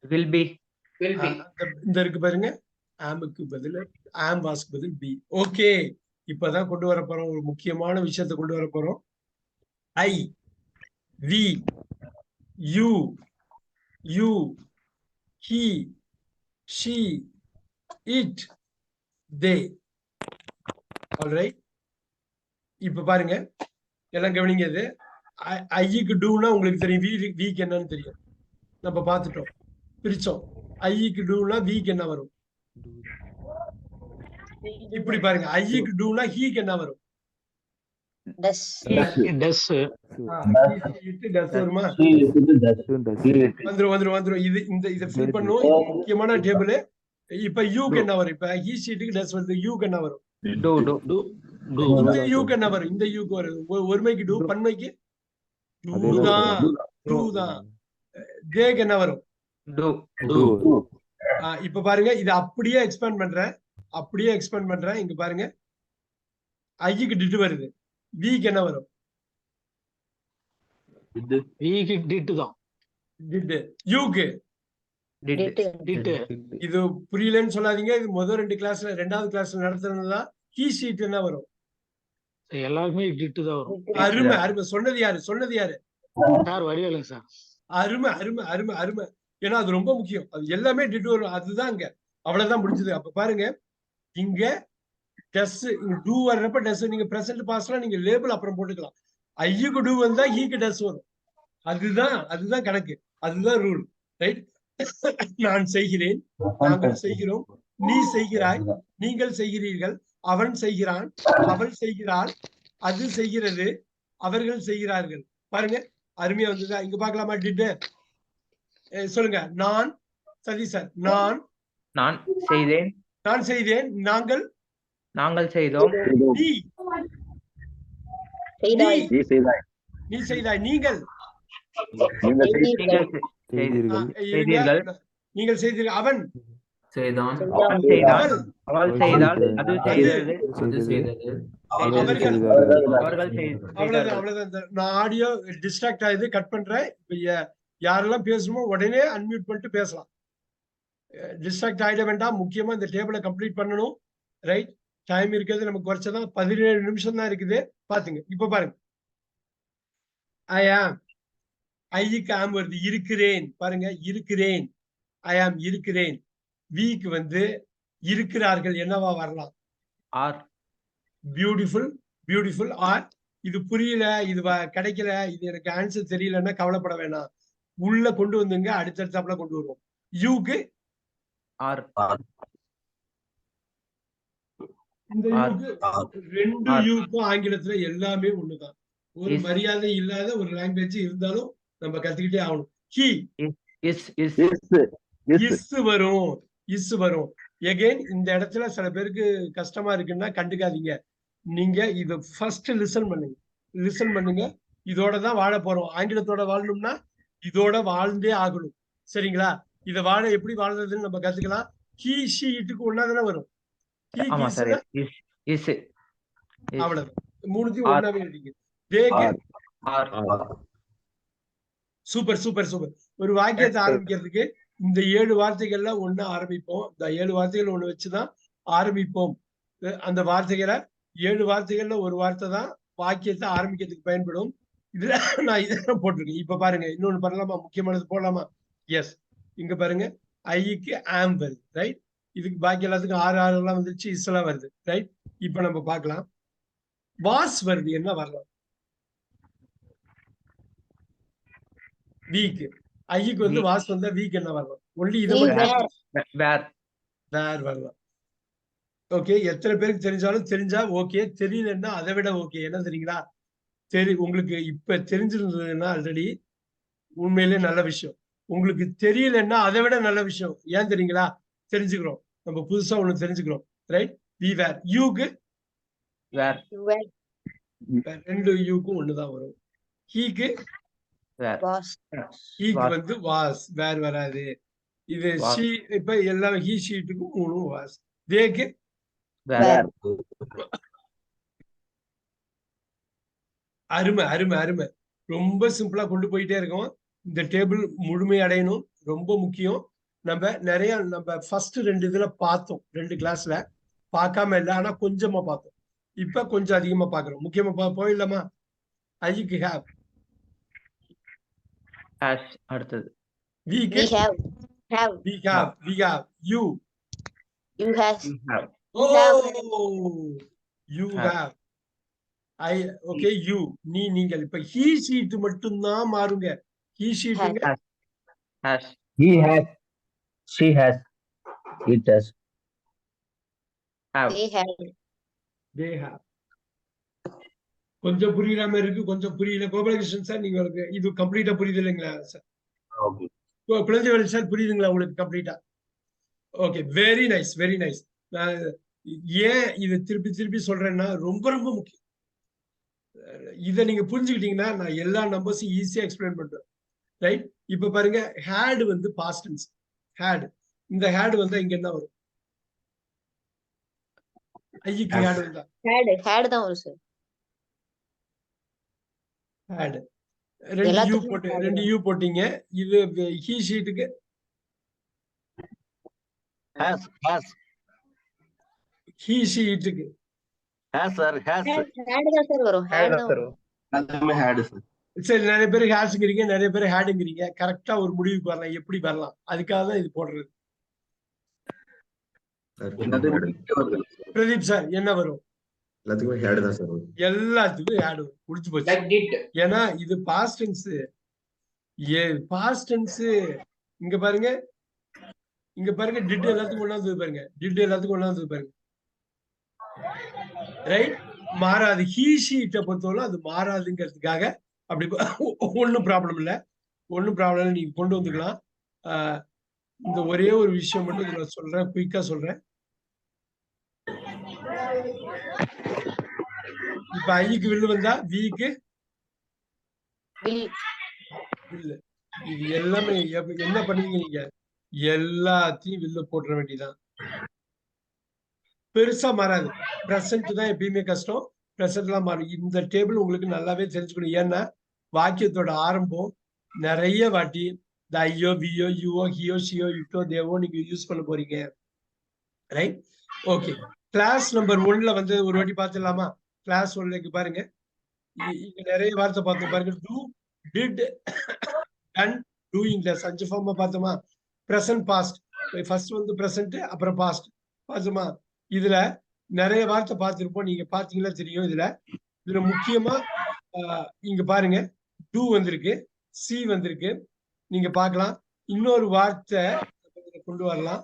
Will be will be. இந்த- இந்த இருக்கு பாருங்க. ஆமுக்கு பதில் ஆம் வாஸ்க்கு பதில் பி. ஓகே. இப்பதான் கொண்டு வர போறோம். ஒரு முக்கியமான விஷயத்தை கொண்டு வர போறோம். I we you you he she it they. Alright இப்ப பாருங்க. எல்லாம் கவனிங்க இது. ஐக்கு டூனா உங்களுக்கு தெரியும். வி வீக்கு என்னன்னு தெரியும். நம்ம பார்த்துட்டோம். பிரிச்சோம். ஐக்கு டூனா வீக்கு என்ன வரும்? இப்படி பாருங்க. ஐக்கு டூனா ஹீக்கு என்ன வரும்? Does. டஸ் டஸ் வருமா? வந்துரும் வந்துரும் வந்துரும். இது இந்த இதை ஃபில் பண்ணும் இது முக்கியமான டேபிள் இப்ப யூக்கு என்ன வரும்? இப்ப ஹீ ஷீட்டுக்கு டஸ் வருது. யூக்கு என்ன வரும்? இந்த யூக்கு என்ன வரும்? இந்த யூக்கு வரும். ஒருமைக்கு டூ பன்மைக்கு? டூ தான். டூ தான். தேக்கு என்ன வரும்? இப்ப பாருங்க இது அப்படியே எக்ஸ்பேண்ட் பண்றேன். அப்படியே எக்ஸ்பேண்ட் பண்றேன். இங்க பாருங்க. ஐக்கு டிட்டு வருது. விக்கு என்ன வரும்? வீக்கு டிட்டு தான். டிட்டு யூக்கு டிட் Did. டிட்டு இது புரியலன்னு சொல்லாதீங்க. இது முதல் ரெண்டு கிளாஸ்ல ரெண்டாவது கிளாஸ்ல நடத்துனதுதான் கீ ஷீட் என்ன வரும். எல்லாருக்குமே டிட்டு தான் வரும். அருமை அருமை. சொன்னது யாரு? சொன்னது யாரு? சார் வடிவேலுங்க சார். அருமை அருமை அருமை அருமை. ஏன்னா அது ரொம்ப முக்கியம். அது எல்லாமே டிட்டு வரும் அதுதான் அங்க அவ்வளவுதான் முடிஞ்சது. அப்ப பாருங்க இங்க டெஸ்ட் டூ வர்றப்ப டெஸ் நீங்க பிரசன்ட் பாஸ்லாம் நீங்க லேபிள் அப்புறம் போட்டுக்கலாம். ஐயுக்கு டூ வந்தா e ஈக்கு டெஸ்ட் வரும். அதுதான் அதுதான் கணக்கு. அதுதான் ரூல் ரைட் நான் செய்கிறேன் நாங்கள் செய்கிறோம். நீ செய்கிறாய் நீங்கள் செய்கிறீர்கள். அவன் செய்கிறான் அவள் செய்கிறாள். அது செய்கிறது அவர்கள் செய்கிறார்கள். பாருங்க அருமையா வந்ததா? இங்க பாக்கலாமா டிட்டு சொல்லுங்க. நான் சதி சார் நான். நான் செய்தேன். நான் செய்தேன். நாங்கள். நாங்கள் செய்தோம். நீ. செய்தாய். நீ. செய்தாய். நீங்கள். நீங்கள் செய்தீர்கள். நீங்கள் செய்தீர்கள். அவன். செய்தான். அவன் அவள். செய்தாள். அது செய்தது. அது செய்தது. அவர்கள். அவ்வளவுதான் நான் ஆடியோ டிஸ்ட்ராக்ட் ஆகுது கட் பண்றேன். யாரெல்லாம் பேசணுமோ உடனே அன்மியூட் பண்ணிட்டு பேசலாம். டிஸ்ட்ராக்ட் ஆயிட வேண்டாம். முக்கியமா இந்த டேபிளை கம்ப்ளீட் பண்ணணும். ரைட் டைம் இருக்கிறது நமக்கு குறைச்சதான் பதினேழு நிமிஷம் தான் இருக்குது. பாத்துங்க. இப்ப பாருங்க. ஐ ஆம் ஐக்கு ஆம் வருது. இருக்கிறேன். பாருங்க. இருக்கிறேன். ஐ ஆம் இருக்கிறேன். வீக்கு வந்து இருக்கிறார்கள். என்னவா வரலாம்? ஆர் பியூட்டிஃபுல் பியூட்டிஃபுல் ஆர் இது புரியல. இது கிடைக்கல. இது எனக்கு ஆன்சர் தெரியலன்னா கவலைப்பட வேணாம். உள்ள கொண்டு வந்துங்க அடுத்தடுத்தாப்புல கொண்டு வருவோம். யூக்கு ஆர் இந்த ரெண்டு. யூக்கும் ஆங்கிலத்துல எல்லாமே ஒண்ணுதான். ஒரு. மரியாதை இல்லாத ஒரு லாங்குவேஜ் இருந்தாலும் நம்ம கத்துக்கிட்டே ஆகணும். ஹி இஸ் வரும். இஸ் வரும். எகைன் இந்த இடத்துல சில பேருக்கு கஷ்டமா இருக்குன்னா கண்டுக்காதீங்க. நீங்க இத ஃபர்ஸ்ட் லிசன் பண்ணுங்க. லிசன் பண்ணுங்க. இதோட தான் வாழ போறோம். ஆங்கிலத்தோட வாழணும்னா இதோட வாழ்ந்தே ஆகணும். சரிங்களா? இத வாழ எப்படி வாழ்றதுன்னு நம்ம கத்துக்கலாம். ஹி ஷி இட்டுக்கு ஒன்னா தானே. வரும் மூணுத்தையும். ஒன்னாவே எழுதிங்க. Super super super. ஒரு வாக்கியத்தை ஆரம்பிக்கிறதுக்கு இந்த ஏழு வார்த்தைகள்ல ஒண்ணு ஆரம்பிப்போம். இந்த ஏழு வார்த்தைகள் ஒண்ணு வச்சுதான் ஆரம்பிப்போம். அந்த வார்த்தைகளை ஏழு வார்த்தைகள்ல ஒரு வார்த்தை தான் வாக்கியத்தை ஆரம்பிக்கிறதுக்கு பயன்படும். இதுல நான் இதெல்லாம் போட்டிருக்கேன். இப்ப பாருங்க இன்னொன்னு பண்ணலாமா? முக்கியமானது போடலாமா? எஸ் இங்க பாருங்க ஐக்கு ஆம் வருது ரைட் இதுக்கு பாக்கி எல்லாத்துக்கும் ஆறு ஆறு எல்லாம் வந்துருச்சு இஸ்லாம் வருது ரைட் இப்ப நம்ம பார்க்கலாம். வாஸ் வருது என்ன வரலாம்? வீக் ஐக்கு வந்து. வாஸ் வந்தா வீக் என்ன வரலாம்? ஒன்லி இதை. வேர் வேர் வரலாம். ஓகே எத்தனை பேருக்கு தெரிஞ்சாலும் தெரிஞ்சா ஓகே தெரியலன்னா அதை விட ஓகே என்ன தெரியுங்களா? தெரி உங்களுக்கு இப்ப தெரிஞ்சிருந்ததுன்னா ஆல்ரெடி உண்மையிலே நல்ல விஷயம். உங்களுக்கு தெரியலன்னா அதை விட நல்ல விஷயம். ஏன் தெரியுங்களா? தெரிஞ்சுக்கிறோம். நம்ம புதுசா ஒண்ணு தெரிஞ்சுக்கிறோம். ரைட் வி வேர் யூக்கு. ரெண்டு யூக்கும் ஒண்ணுதான் வரும். ஹீக்கு Was. வந்து வாஸ் வேர் வராது. இது. ஷீ இப்ப எல்லா ஹீ ஷீட்டுக்கும் மூணும் வாஸ் தேக்கு அருமை அருமை அருமை. ரொம்ப சிம்பிளா கொண்டு போயிட்டே இருக்கோம். இந்த டேபிள் முழுமை அடையணும். ரொம்ப முக்கியம். நம்ம நிறைய நம்ம ஃபர்ஸ்ட் ரெண்டு இதுல பார்த்தோம். ரெண்டு கிளாஸ்ல பார்க்காம இல்லை ஆனா கொஞ்சமா பார்த்தோம். இப்ப கொஞ்சம் அதிகமா பாக்குறோம் முக்கியமா பா- போயிடலாமா ஐக்கு ஹேவ் ஹேஷ் அடுத்தது. We வீக்கு have. Have. We have we have you you has you have. Have. Have. I okay you நீ நீங்கள். இப்ப ஹீ ஷீட் மட்டும்தான் மாறுங்க. ஹீ ஷீட்டுங்க He has. She has. It has. have. They have. They have கொஞ்சம் புரியுற மாதிரி இருக்கு கொஞ்சம் புரியல. கோபாலகிருஷ்ணன் சார் நீங்க உங்களுக்கு இது கம்ப்ளீட்டா புரியுது இல்லைங்களா சார்? குழந்தைவேல் சார் புரியுதுங்களா உங்களுக்கு கம்ப்ளீட்டா okay very nice very nice நான் ஏன் இதை திருப்பி திருப்பி சொல்றேன்னா ரொம்ப ரொம்ப முக்கியம். இதை நீங்க புரிஞ்சுக்கிட்டீங்கன்னா நான் எல்லா நம்பர்ஸும் ஈஸியா எக்ஸ்பிளைன் பண்றேன். ரைட் இப்ப பாருங்க ஹேட் வந்து பாஸ்டன்ஸ் ஹேட் இந்த ஹேட் வந்தா இங்க என்ன வரும்? ஐக்கு ஹேட் வந்தா. Had. Had தான் வரும் சார் ஹேட் ரெண்டு யூ போட்டு ரெண்டு யூ போட்டீங்க. இது ஹீ ஷீட்டுக்கு ஹீ ஷீட்டுக்கு தான் சார் வரும். தான் நிறைய பேர் ஹேட்ஸுங்கிறீங்க நிறைய பேர் ஹேடுங்கிறீங்க கரெக்டா ஒரு முடிவுக்கு வரலாம். எப்படி வரலாம்? அதுக்காக தான் இது போடுறது. பிரதீப் சார் என்ன வரும்? எல்லாத்துக்குமே ஹேடு தான் சார் வரும். எல்லாத்துக்கும் ஹேடு முடிச்சு போச்சு ஏன்னா இது பாஸ்ட் டென்ஸ் ஏ பாஸ்ட் டென்ஸ் இங்க பாருங்க. இங்க பாருங்க டிட் எல்லாத்துக்கும் ஒண்ணாந்து பாருங்க. டிட் எல்லாத்துக்கும் ஒண்ணாந்து பாருங்க. ரைட் மாறாது. ஹீ ஷீட்டை பொறுத்தவரை அது மாறாதுங்கிறதுக்காக அப்படி ஒன்றும் ப்ராப்ளம் இல்லை. ஒன்றும் ப்ராப்ளம் இல்லை. நீங்க கொண்டு வந்துக்கலாம். இந்த ஒரே ஒரு விஷயம் மட்டும் இதுல சொல்றேன். குயிக்கா சொல்றேன். இப்ப ஐக்கு வில்லு வந்தா விக்கு இல்ல இது எல்லாமே என்ன பண்ணுவீங்க நீங்க? எல்லாத்தையும் வில்ல போட்டுற வேண்டியதான் பெருசா மாறாது. பிரசன்ட் தான் எப்பயுமே கஷ்டம். பிரசன்ட்லாம் மாறும் இந்த டேபிள் உங்களுக்கு நல்லாவே தெரிஞ்சுக்கணும். ஏன்னா வாக்கியத்தோட ஆரம்பம் நிறைய வாட்டி இந்த ஐயோ வியோ யூஓ ஹியோ ஷியோ இட்டோ தேவோ நீங்க யூஸ் பண்ண போறீங்க. ரைட் ஓகே கிளாஸ் நம்பர் ஒன்ல வந்து ஒரு வாட்டி பார்த்துடலாமா? கிளாஸ் ஒன்ல பாருங்க. இங்க நிறைய வார்த்தை பார்த்தோம் பாருங்க. டூ டிட் டன் டூயிங்ல அஞ்சு ஃபார்மா பார்த்தோமா? ப்ரெசன்ட் பாஸ்ட் ஃபர்ஸ்ட் வந்து ப்ரெசன்ட் அப்புறம் பாஸ்ட் பார்த்தோமா? இதுல நிறைய வார்த்தை பார்த்திருப்போம். நீங்க பாத்தீங்களா தெரியும் இதுல. இதுல முக்கியமா ஆஹ், இங்க பாருங்க. டூ வந்திருக்கு சி வந்திருக்கு. நீங்க பார்க்கலாம். இன்னொரு வார்த்தை இதுல கொண்டு வரலாம்.